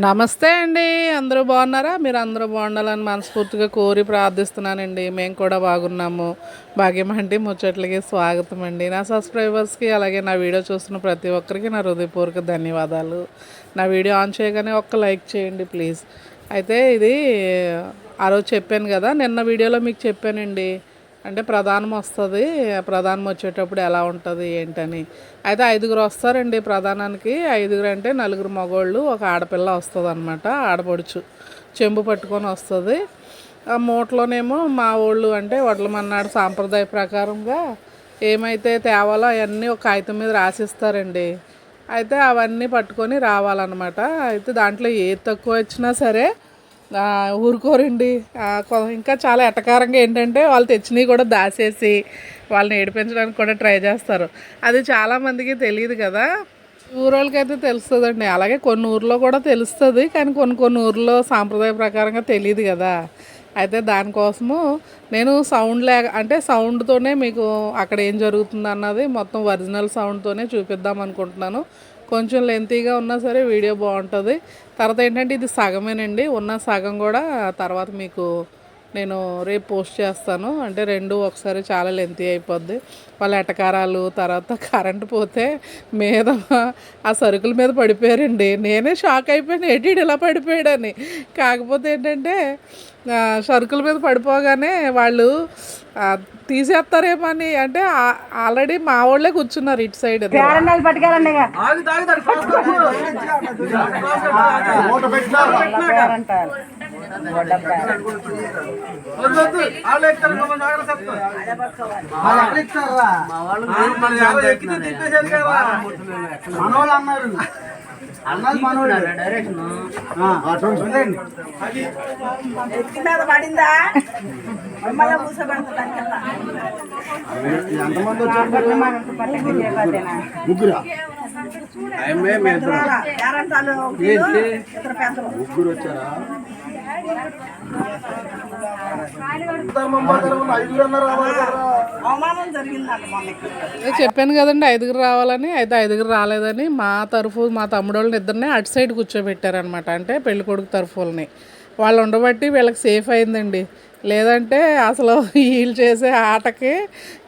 నమస్తే అండి. అందరూ బాగున్నారా? మీరు అందరూ బాగుండాలని మనస్ఫూర్తిగా కోరి ప్రార్థిస్తున్నానండి. మేము కూడా బాగున్నాము. భాగ్యమండి. ముచ్చట్లకి స్వాగతం అండి. నా సబ్స్క్రైబర్స్కి అలాగే నా వీడియో చూస్తున్న ప్రతి ఒక్కరికి నా హృదయపూర్వక ధన్యవాదాలు. నా వీడియో ఆన్ చేయగానే ఒక్క లైక్ చేయండి ప్లీజ్. అయితే ఇది ఆ రోజు చెప్పాను కదా నిన్న వీడియోలో మీకు చెప్పానండి. అంటే ప్రధానం వస్తుంది ప్రధానం వచ్చేటప్పుడు ఎలా ఉంటుంది ఏంటని. అయితే ఐదుగురు వస్తారండి ప్రధానానికి. ఐదుగురు అంటే నలుగురు మగోళ్ళు ఒక ఆడపిల్ల వస్తుంది అనమాట ఆడపడుచు. చెంబు పట్టుకొని వస్తుంది. ఆ మూటలోనేమో మా వాళ్ళు అంటే వడ్లమన్నాడు సాంప్రదాయ ప్రకారంగా ఏమైతే తేవాలో అవన్నీ ఒక కాగితం మీద రాసిస్తారండి. అయితే అవన్నీ పట్టుకొని రావాలన్నమాట. అయితే దాంట్లో ఏది తక్కువ వచ్చినా సరే ఊరుకోరండి. ఇంకా చాలా ఎటకారంగా ఏంటంటే వాళ్ళు తెచ్చినవి కూడా దాసేసి వాళ్ళని ఏడిపించడానికి కూడా ట్రై చేస్తారు. అది చాలామందికి తెలియదు కదా. ఊరోళ్ళకైతే తెలుస్తుందండి. అలాగే కొన్ని ఊర్లో కూడా తెలుస్తుంది. కానీ కొన్ని కొన్ని ఊర్లో సాంప్రదాయ ప్రకారంగా తెలియదు కదా. అయితే దానికోసము నేను సౌండ్ లేక అంటే సౌండ్తోనే మీకు అక్కడ ఏం జరుగుతుంది అన్నది మొత్తం ఒరిజినల్ సౌండ్తోనే చూపిద్దాం అనుకుంటున్నాను. కొంచెం లెంతీగా ఉన్నా సరే వీడియో బాగుంటుంది. తర్వాత ఏంటంటే ఇది సగమేనండి. ఉన్న సగం కూడా తర్వాత మీకు నేను రేపు పోస్ట్ చేస్తాను. అంటే రెండు ఒకసారి చాలా లెంతీ అయిపోద్ది. వాళ్ళ ఎటకారాలు తర్వాత కరెంట్ పోతే మీద ఆ సరుకుల మీద పడిపోయారండి. నేనే షాక్ అయిపోయాను. ఏంటి ఇలా పడిపోయాడని. కాకపోతే ఏంటంటే సరుకుల మీద పడిపోగానే వాళ్ళు తీసేస్తారేమో అని. అంటే ఆల్రెడీ మా వాళ్ళే కూర్చున్నారు ఇటు సైడ్ పట్టుకెళ్ళండి. మనోళ్ళు అన్నారు అన్నది మనోళ్ళు ఎత్తి మీద పడిందా మమ్మల్ని కూర్చోబెడతాను ఎంతమంది వచ్చారు ముగ్గురా ముగ్గురు వచ్చారా? చెప్పాను కదండి ఐదుగురు రావాలని. అయితే ఐదుగురు రాలేదని మా తరఫు మా తమ్ముడు వాళ్ళని ఇద్దరిని అటు సైడ్ కూర్చోబెట్టారనమాట అంటే పెళ్ళి కొడుకు తరఫులని. వాళ్ళు ఉండబట్టి వీళ్ళకి సేఫ్ అయిందండి. లేదంటే అసలు వీళ్ళు చేసే ఆటకి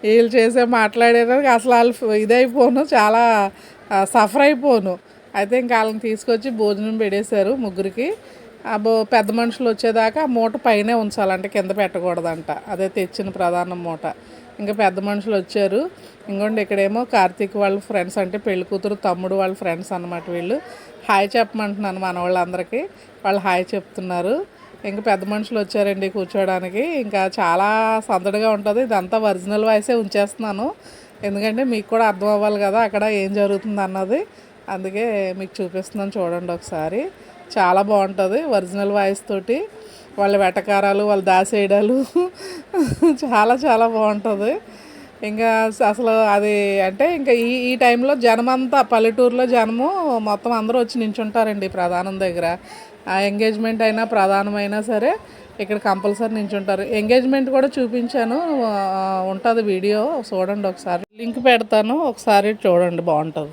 వీళ్ళు చేసే మాట్లాడేదానికి అసలు వాళ్ళు ఇదైపోను చాలా సఫర్ అయిపోను. అయితే ఇంకా వాళ్ళని తీసుకొచ్చి భోజనం పెడేశారు ముగ్గురికి. అబ్బో పెద్ద మనుషులు వచ్చేదాకా ఆ మూట పైనే ఉంచాలంటే కింద పెట్టకూడదంట. అదే తెచ్చిన ప్రధాన మూట. ఇంకా పెద్ద మనుషులు వచ్చారు. ఇంకోండి ఇక్కడేమో కార్తీక్ వాళ్ళ ఫ్రెండ్స్ అంటే పెళ్ళి కూతురు తమ్ముడు వాళ్ళ ఫ్రెండ్స్ అన్నమాట వీళ్ళు. హాయ్ చెప్పమంటున్నాను మన వాళ్ళందరికీ. వాళ్ళు హాయ్ చెప్తున్నారు. ఇంకా పెద్ద మనుషులు వచ్చారండి కూర్చోడానికి. ఇంకా చాలా సందడిగా ఉంటుంది. ఇదంతా ఒరిజినల్ వాయిసే ఉంచేస్తున్నాను. ఎందుకంటే మీకు కూడా అర్థం అవ్వాలి కదా అక్కడ ఏం జరుగుతుంది అన్నది. అందుకే మీకు చూపిస్తున్నాను చూడండి ఒకసారి. చాలా బాగుంటుంది ఒరిజినల్ వాయిస్ తోటి. వాళ్ళ వెటకారాలు వాళ్ళ దాసేయడాలు చాలా చాలా బాగుంటుంది. ఇంకా అసలు అది అంటే ఇంకా ఈ ఈ టైంలో జనమంతా పల్లెటూరులో జనము మొత్తం అందరూ వచ్చి నించుంటారండి ప్రధానం దగ్గర. ఆ ఎంగేజ్మెంట్ అయినా ప్రధానమైనా సరే ఇక్కడ కంపల్సరీ నించుంటారు. ఎంగేజ్మెంట్ కూడా చూపించాను ఉంటుంది వీడియో చూడండి ఒకసారి. లింక్ పెడతాను ఒకసారి చూడండి బాగుంటుంది.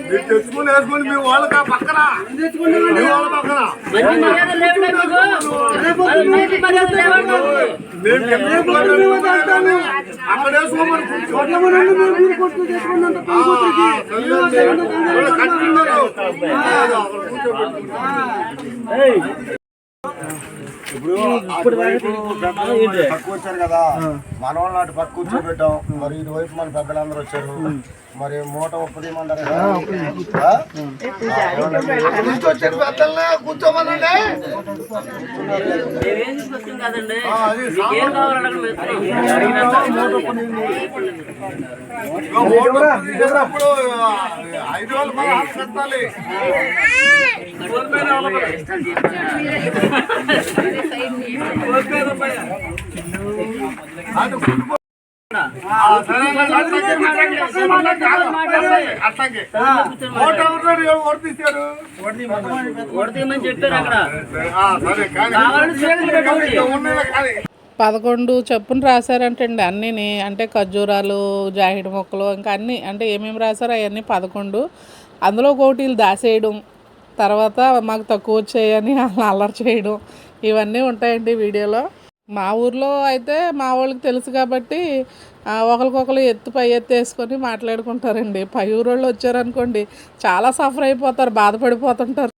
మీరు తెచ్చుకుని వేసుకొని మీ వాళ్ళకి పక్కన మీ వాళ్ళ పక్కన అక్కడ వేసుకోమని వాళ్ళు. ఇప్పుడు తక్కువ వచ్చారు కదా మన వాళ్ళని అటు పక్క కూర్చోబెట్టాం. మరి ఇటు వైపు మన పెద్దలందరూ వచ్చారు. మరి మూట పెద్దల్ని కూర్చోమనండి. ఐదు వేల మంది ఆశ కట్టాలి. అది పదకొండు చెప్పున రాశారంటండి అన్నీని. అంటే ఖర్జూరాలు జాహిడి మొక్కలు ఇంకా అన్నీ అంటే ఏమేమి రాశారో అవన్నీ పదకొండు. అందులో కోటీలు దాసేయడం. తర్వాత మాకు తక్కువ వచ్చాయని అలా అల్లరి చేయడం. ఇవన్నీ ఉంటాయండి వీడియోలో. మా ఊర్లో అయితే మా వాళ్ళకి తెలుసు కాబట్టి ఒకరికొకరు ఎత్తు పై ఎత్తు వేసుకొని మాట్లాడుకుంటారండి. పై ఊరోళ్ళు వచ్చారనుకోండి చాలా సఫర్ అయిపోతారు బాధపడిపోతుంటారు.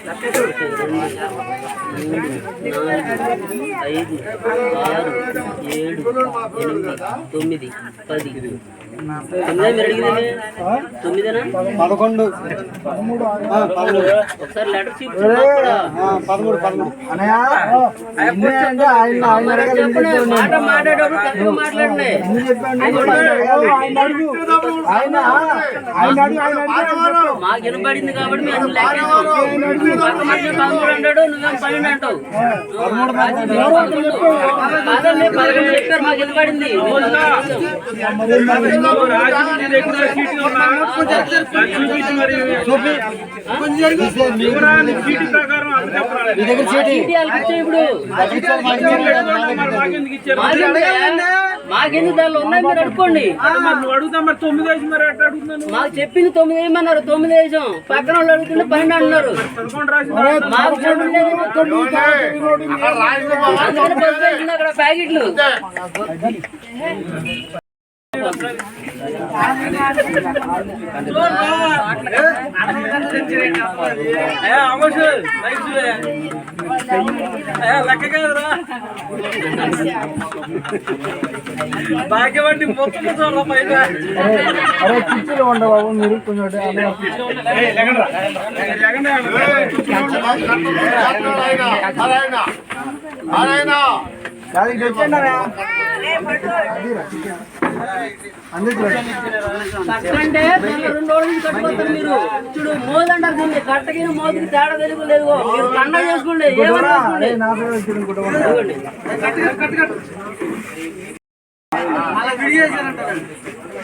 మూడు పంపించారండి ఐదు ఆరు ఏడు ఎనిమిది తొమ్మిది పది పదకొండు. పదమూడు పదమూడు అనయా అంటే ఆయన ఆయన మాకు కాబట్టి మేము లెక్క పక్క మధ్య పదమూడు అంటాడు నువ్వేం పన్నెండు అంటావు? కాదండి పదకొండు చెప్పారు మాకు వినపడింది మాకెందుకు? దానిలో ఉన్నాయి? మీరు అడుక్కోండి. మాకు చెప్పింది తొమ్మిది వేయమన్నారు. తొమ్మిది వేసాం. పక్కన వాళ్ళు అడుగుతుంటే పన్నెండు అంటున్నారు మాకు చెప్పింది పసుపు వేసింది అక్కడ ప్యాకెట్లు అరే కుర్చీలో ఉండవు బాబు మీరు కొంచెం ఇటు వచ్చేయండి అందుకు కట్టంటే రెండు రోజుల నుంచి కట్టుకోతారు మీరు. చూడు మోదు అంటారు దీన్ని. కట్టకి మోదుకి తేడా తెలుగు లేదు. మీరు కండ చేసుకోండి ఏమన్నా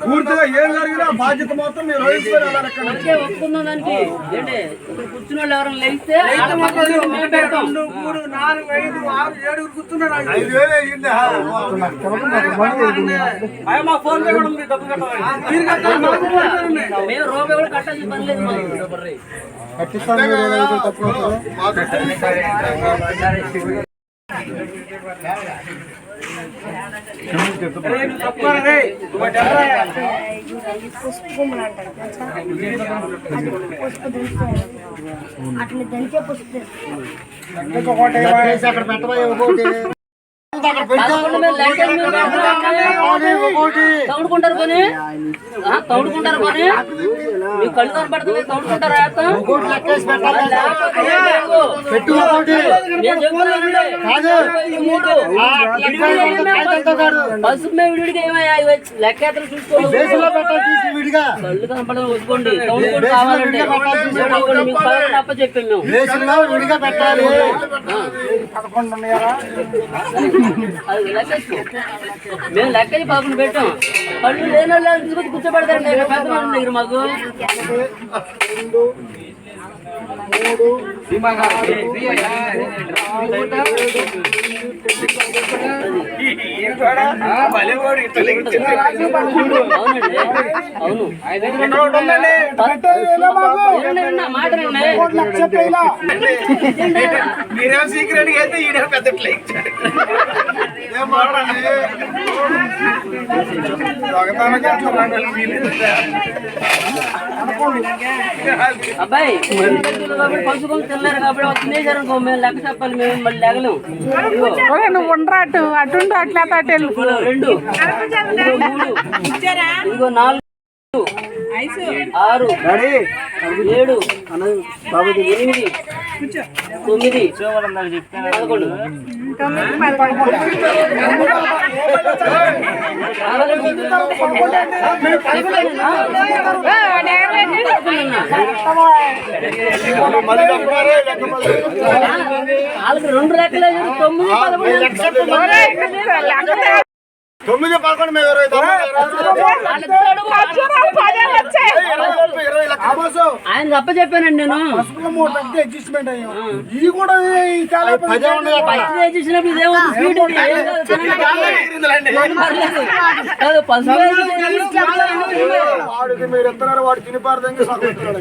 పూర్తిగా ఏం జరిగినా బాధ్యత మొత్తం మీరు కూర్చున్న వాళ్ళు ఎవరైనా లేస్తే మేము రూపాయి కూడా కట్టాల్సిన పని లేదు మాకు కట్టిస్తాను మీరు ఏదైతే తక్కువ అవుతుందో. అట్లా దంచే పుష్పం. కట్టేసి అక్కడ పెట్టబోయే తౌడుకుంటారు ఆ, తౌడుకుంటారు కొని మీ కళ్ళు కనపడుతుంది తౌడుకుంటారా పెట్టు పసుపు మీద విడిగా ఏమయ్యా? లెక్క ఎత్తలు చూసుకోండి కళ్ళు కనపడడం వద్దుకోండి. తౌడుకోండి కావాలండి తౌడుకోండి. మీకు పదకొండు అప్ప చెప్పాం మేము బేసులో విడిగా. పెట్టాలి. పదకొండు మేము లెక్క పాపను పెట్టాం పళ్ళు లేని వాళ్ళు తీసుకొచ్చి కూర్చోబెడతారండి పెద్ద మనుషుల దగ్గర మాకు మూడు అవును. మీరేం సీక్రెట్ అయితే ఈడే పెద్ద. అబ్బాయి పంచుకొని తిన్నారు కాబట్టి మేము లెక్క చెప్పాలి మేము మళ్ళీ లెగలేం ఇదిగో, ఒరే నువ్వు ఉండరా అటు అటుండు అట్లా అటు రెండు. ఇదిగో నాలుగు. ఆరు ఏడు ఎనిమిది తొమ్మిది పదకొండు. వాళ్ళకి రెండు లెక్కలు తొమ్మిది పదకొండు తొమ్మిది పదకొండు మేము ఇరవై ఆయన అప్ప చెప్పానండి నేను అడ్జస్ట్మెంట్ అయ్యాం ఇది కూడా వాడికి మీరు ఎత్తున్నారు వాడు తిని పారదంగా సగం ఎత్తున్నాడు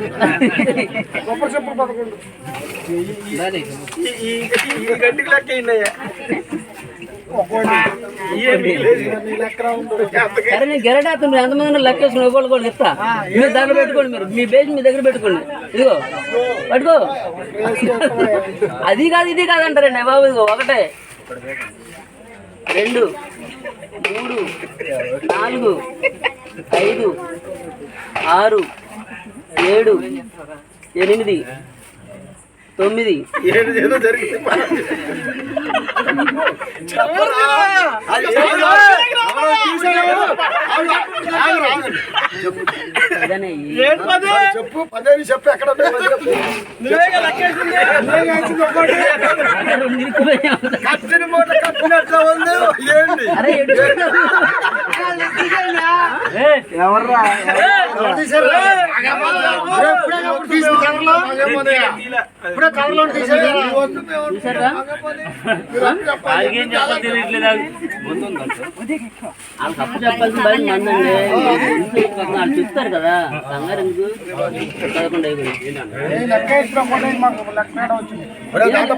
గొప్ప చెప్పులు పదకొండు ఈ- గంటికి లెక్క అయిందయ్యా సరే నేను గెరటేస్తుంది ఎంతమంది లెక్క వేసుకుని ఒకళ్ళు కూడా ఇస్తా. మీరు దగ్గర పెట్టుకోండి మీరు. మీ బేస్ మీ దగ్గర పెట్టుకోండి. ఇదిగో పట్టుకో. అది కాదు ఇది కాదు అంటారండి. బాబు ఇదిగో ఒకటే. రెండు మూడు నాలుగు ఐదు ఆరు ఏడు ఎనిమిది తొమ్మిది. ఏదో జరిగింది. ఈ- చెప్పు. పదేని చెప్పు. ఎక్కడ. కత్తిని మూట కట్టినట్లు ఉంది. ఏంటి? అరే ఎటు ఎవరు తీశారు? ఎప్పుడే కవర్లో? వాళ్ళకి అప్పు చెప్పాల్సిన మందండి వాళ్ళు చెప్తారు కదా కంగారు ఎందుకు అయిపోయింది.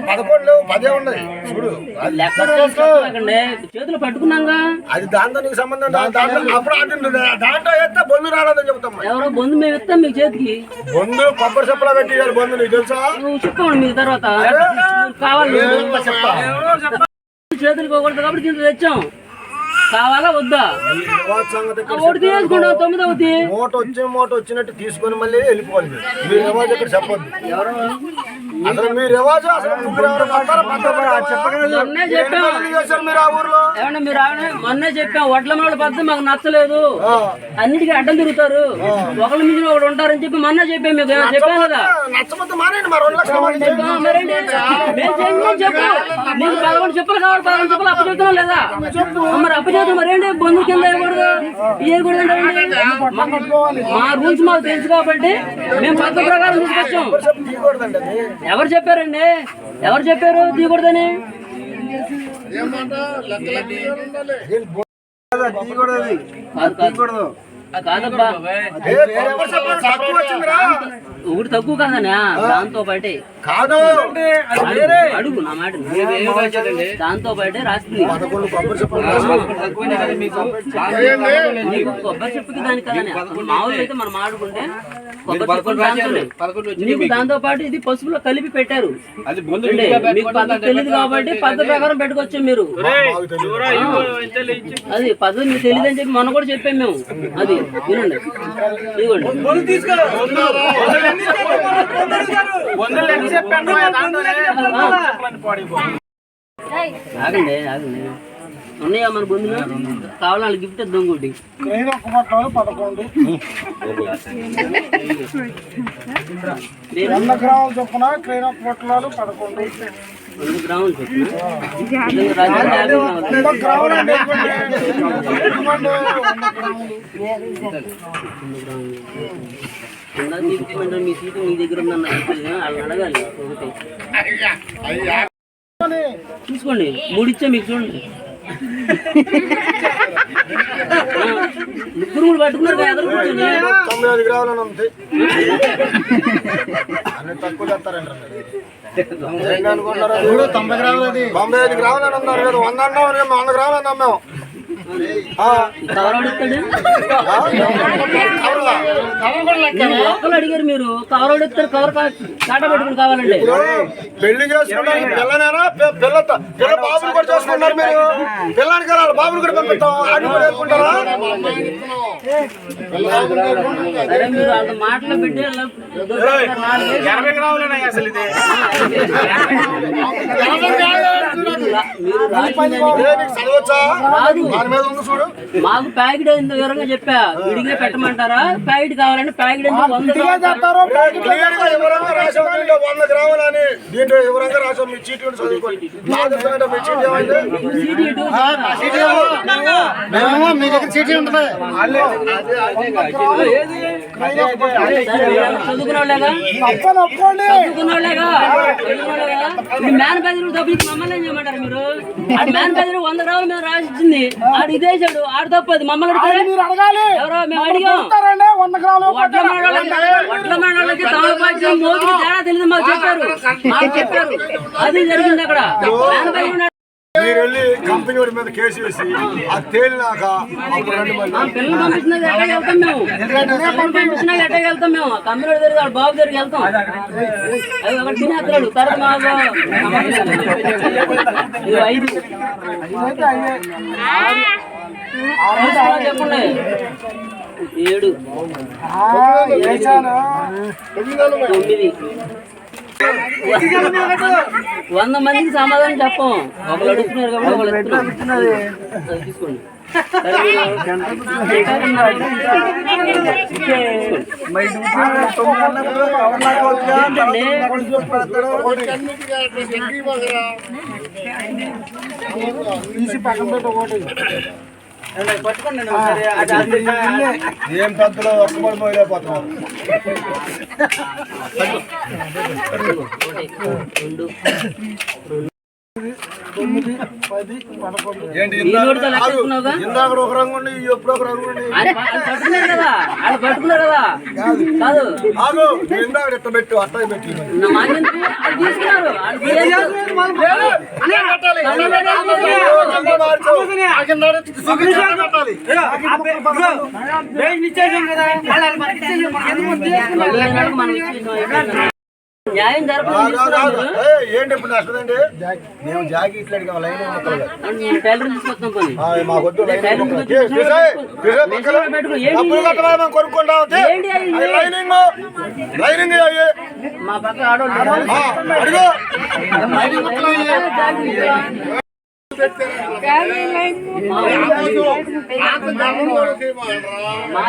పదకొండు చేతులు పట్టుకున్నాగా. అది దాంతో నీకు సంబంధం దాంట్లో వేస్తే బొందు రాలేదని చెప్తాం. ఎవరో బొందు మేము ఇస్తాం మీ చేతికి. బొందు కొబ్బరి చెప్పులా పెట్టి బొందు నీకు తెలుసా? చెప్పండి మీ తర్వాత. కావాలి చేతులు పోకూడదు కాబట్టి దీంట్లో తెచ్చాం. కావాలా వద్దా? ఒకటి తీసుకుంటాం తొమ్మిది అవుతుంది మూట వచ్చే మూట వచ్చినట్టు తీసుకొని మళ్ళీ వెళ్ళిపోవాలి మీరు. ఇక్కడ చెప్పొద్దు. అసలు మీ రివాజ్ అసలు ముగ్గురు ఎవరు పడతారో పడతారో చెప్పగలరు మొన్నే చెప్పాం చేశారు మీరు ఆ ఊర్లో? ఏమన్నా మీరు ఆవిడ మొన్నే చెప్పాం వడ్ల పద్ధతి మాకు నచ్చలేదు. అన్నిటికీ అడ్డం తిరుగుతారు. ఒకళ్ళ మీద ఒకడు ఉంటారని చెప్పి మొన్న చెప్పాం మీకు ఏమైనా చెప్పాను కదా? నచ్చకపోతే మానేయండి. మరి రెండు లక్షల మంది చెప్పాం, మరేంటి? మేము చేయించాం చెప్పు నీకు పదకొండు చెప్పులు కావాలి పదకొండు చెప్పులు. అప్పు చెప్తున్నాం లేదా? మరి అప్పు చేద్దాం మరేంటి కింద వేయకూడదు అంటే మా రూల్స్ మాకు తెలుసు కాబట్టి మేము పద్ధతి ప్రకారం తీసుకొచ్చాం. తీయకూడదండి అది. ఎవరు చెప్పారండి? ఎవరు చెప్పారు. ఆ, కాదబ్బా. ఒకటి తక్కువ కాదనా దాంతో పాటే కాదు. అడుగు నా మాట దాంతో పాటే రాస్తుంది. కొబ్బరి చెప్పుకి దానికి కదని మామూలుగా అయితే మనం ఆడుకుంటే దాంతో పాటు ఇది పసుపులో కలిపి పెట్టారు. తెలియదు కాబట్టి పద్ధతి ప్రకారం పెట్టుకోవచ్చు మీరు. అది పద్ధతి మీకు తెలియదు అని చెప్పి మొన్న కూడా చెప్పాం మేము. అది వినండి. ఇదిగోండి. ಒಂದು ಲಕ್ಷ ಪೆನ್ ಆಗುತ್ತೆ ಆಗುತ್ತೆ ఉన్నాయా మన బొందులు కావాలి గిఫ్ట్ ఇద్దాం ఇంకోటి క్రెయిన్ ఒక్క పట్టాలు పదకొండు. మీరు వంద గ్రాముల చొప్పున క్రెయిన్ ఒక్క పట్టణాలు పదకొండు. రెండు గ్రాములు మీ సీటు మీ దగ్గర వాళ్ళని అడగాలి. ఒకటి చూసుకోండి మూడు ఇచ్చా మీకు చూడండి. ముగ్గురు పట్టుకున్నారు గ్రాములని ఉంది అన్ని తక్కువ చేస్తారండి తొంభై గ్రాములు తొంభై ఐదు గ్రాములని అన్నారు కదా వంద అన్నాం వంద గ్రాములు అన్నాం మేము. ఒక్కరు అడిగారు మీరు? కవర్ అడుగుతారు కవర్ కాట పెట్టుకుని కావాలండి పెళ్ళి చేసుకుంటానికి పిల్లనేనా? పిల్ల పిల్ల బాబుని కూడా చేసుకుంటారు మీరు. వెళ్ళాలి బాబుని కూడా పంపిస్తాం? ఆడిని కూడా వేసుకుంటారా సరే మీరు వాళ్ళ మాటలు పెట్టి అలా ఎనభై గ్రాములు అసలు ఇది. మీరు రాసిందని ఏ, నీకు చదవచ్చా? రాదు. దాని మీద ఉంది చూడు మాకు ప్యాకెట్ ఎంత వివరంగా చెప్పా. విడిగా పెట్టమంటారా? ప్యాకెట్ కావాలంటే ప్యాకెట్ ఎంత వంద గ్రాములని దీంట్లో వివరంగా రాసాం మీ చీటీ చదువుకోండి. మీ దగ్గర చీటీ ఉంటుంది. సరే, వీళ్ళంతా చదువుకున్న వాళ్ళేగా చదువుకున్న వాళ్ళేగా చదువుకున్న వాళ్ళేగా ఇప్పుడు మ్యాన్ పేదలు డబ్బులు మమ్మల్ని ఏం చేయమంటారు మీరు? ఆ మ్యాన్ పేదలు వంద గ్రాములు మేము రాసిచ్చింది. ఆడు ఇదేశాడు ఆడు తప్పది మమ్మల్ని మీరు అడగాలి. ఎవరో మేము అడిగాం. ఇస్తారండి వంద గ్రాములు వడ్ల మండలకి వడ్ల మండలకి తమలపాకి మోదీ తేడా తెలియదు మాకు చెప్పారు. మాకు చెప్పారు. అది జరిగింది అక్కడ. మీరు వెళ్ళి కంపెనీ వాడి మీద కేసు వేసి అది తేలినాక బాబు దగ్గరికి వెళ్తాం. తినేస్తాడు తర్వాత మాకు ఐదు చెప్పండి. ఏడు. తొమ్మిది. వంద మందికి సమాధానం చెప్పం ఒకళ్ళు అడుగుతున్నారు కాబట్టి ఒకళ్ళు ఇస్తున్నారు అది తీసుకోండి సరే మీరు ఏంటండి? ఏం పెద్దలో ఒక్కబడి పోయిపోతున్నారు ఏంటి ఈ నోటితో లెక్క వేసుకున్నావుగా? ఇందాక ఒక రంగు ఉండి ఎప్పుడు ఒక రంగు ఉండి పట్టుకున్నారు కదా కదా ఆగు నువ్వు ఇందాక ఇట్ట పెట్టు అట్ట పెట్టి తీసుకున్నారు న్యాయం ఏంటి ఇప్పుడు నష్టదండి? మేము జాకెట్లు అడిగాం లైన్ ముక్కలు కాదు. నేను టైలర్ తీసుకొస్తాం పని. ఆ, మా వద్దు లైన్ టైలర్ ముక్కలు. తీసుకొచ్చి ఏ, తీసేయ్, తీసేయ్ ముక్కలు. మెషిన్లో పెట్టుకో. ఏంటి? డబ్బులు ఇది? కట్టమని మేము కొనుక్కుంటాం లైనింగ్ లైనింగ్ అయ్యి మా పక్క ఆడవాళ్ళు ఆ, అడుగు. మా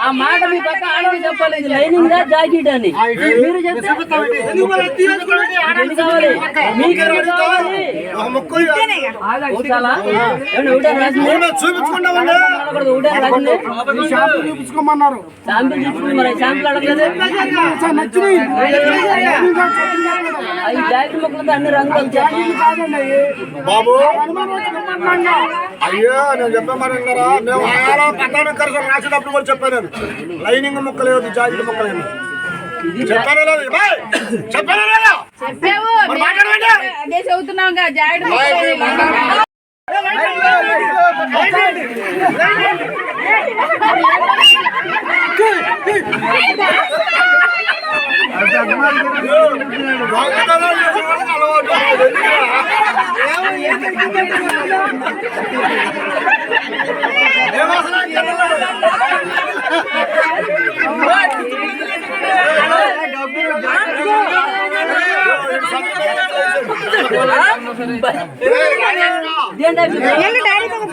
ఆ మాట మీ పక్క ఆడవి చెప్పాలి ఇది లైనింగ్గా జాకెట్ అని మీరు చెప్తే చూపించుకోమన్నారు శాంపిల్ తీసుకుని మరి శాంపిల్ అడగలేదు ఈ జాకెట్ ముక్కలతో అన్ని రంగులు వచ్చాయి కాదండి బాబు. అయ్యో నేను చెప్పమన్నారా? మేము ఆయాల పట్టాను రాసిన రాసేటప్పుడు కూడా చెప్పాను నేను లైనింగ్ ముక్క లేదు జాకెట్ ముక్క లేదు చెప్పాను ఏంటి డాడీ?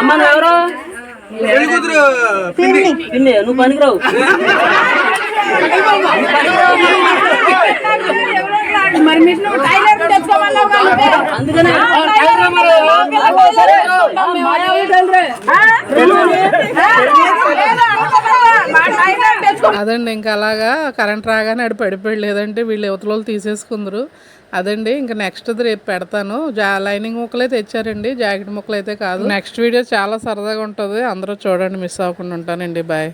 అమ్మ. నువ్వు ఎవరు? పిన్ని. నువ్వు పనికిరావు. మరి మీరు నువ్వు టైలర్ తెచ్చుకోమన్నావు కదా నువ్వే. అందుకనే. మా టైలర్ తెచ్చుకో. అదండి ఇంకా అలాగా కరెంట్ రాగానే అడి పడిపోయాడు లేదంటే వీళ్ళు యువతలో తీసేసుకుందరు. అదండి ఇంకా నెక్స్ట్ రేపు పెడతాను. జా లైనింగ్ ముక్కలు అయితే తెచ్చారండి జాకెట్ ముక్కలు అయితే కాదు. నెక్స్ట్ వీడియో చాలా సరదాగా ఉంటుంది అందరూ చూడండి మిస్ అవ్వకుండా ఉంటానండి బాయ్